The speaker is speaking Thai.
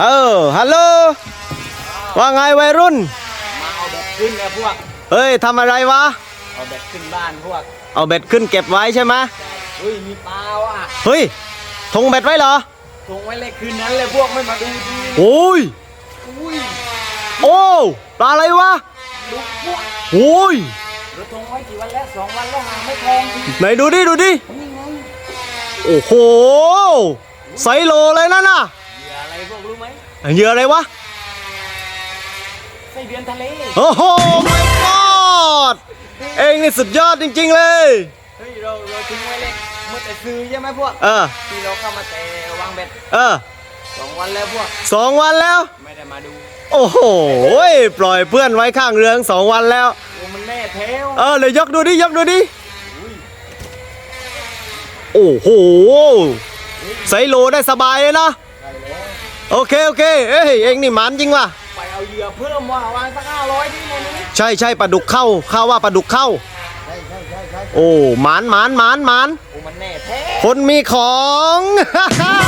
เออฮัลโหลว่าไงวัยรุ่น มาเอาเบ็ดขึ้นนะพวก เฮ้ยทำอะไรวะ เอาเบ็ดขึ้นบ้านพวก เอาเบ็ดขึ้นเก็บไว้ใช่ไหมเฮ้ยมีปลาว่ะเฮ้ยทงเบ็ดไว้เหรอส่งไว้เลยคืนนั้นเลยพวกไม่มาดูดีโอ้ยอุ้ยโอ้ปลาอะไรวะดูพวกโอ้ยเราส่งไว้กี่วันแล้วสองวันแล้วหาไม่ทองทีไหนดูดิดูดินี่ไงโอ้โหไซส์โลเลยนั่นน่ะ เหยื่ออะไรพวกรู้ไหมเหยื่ออะไรวะไส้เดือนทะเลโอ้โหไม่กอดเองนี่สุดยอดจริง ๆ เลย เฮ้ยเราเราทิ้งไว้เลยเมื่อแต่ซื้อใช่ไหมพวกเออ ที่เราเข้ามาแต่วางเบ็ดเออสองวันแล้วพวกสองวันแล้ว ไม่ได้มาดูโอ้โหปล่อยเพื่อนไว้ข้างเรืองสองวันแล้ว โอ้มันแน่เทวเออเลยยกดูดิยกดูดิโอ้โหไซส์โลได้สบายเลยนะได้แล้ว โอเคโอเคเอ้ยเองนี่หมันจริงว่ะไปเอาเหยื่อเพิ่มว่าวางสักห้าร้อยที่ในนี้ใช่ใช่ปลาดุกเข้าข้าว่าปลาดุกเข้า ใช่ใช่ใช่ใช่โอ้หมานหมานหมานหมานโอ้มันแน่แท้คนมีของทำ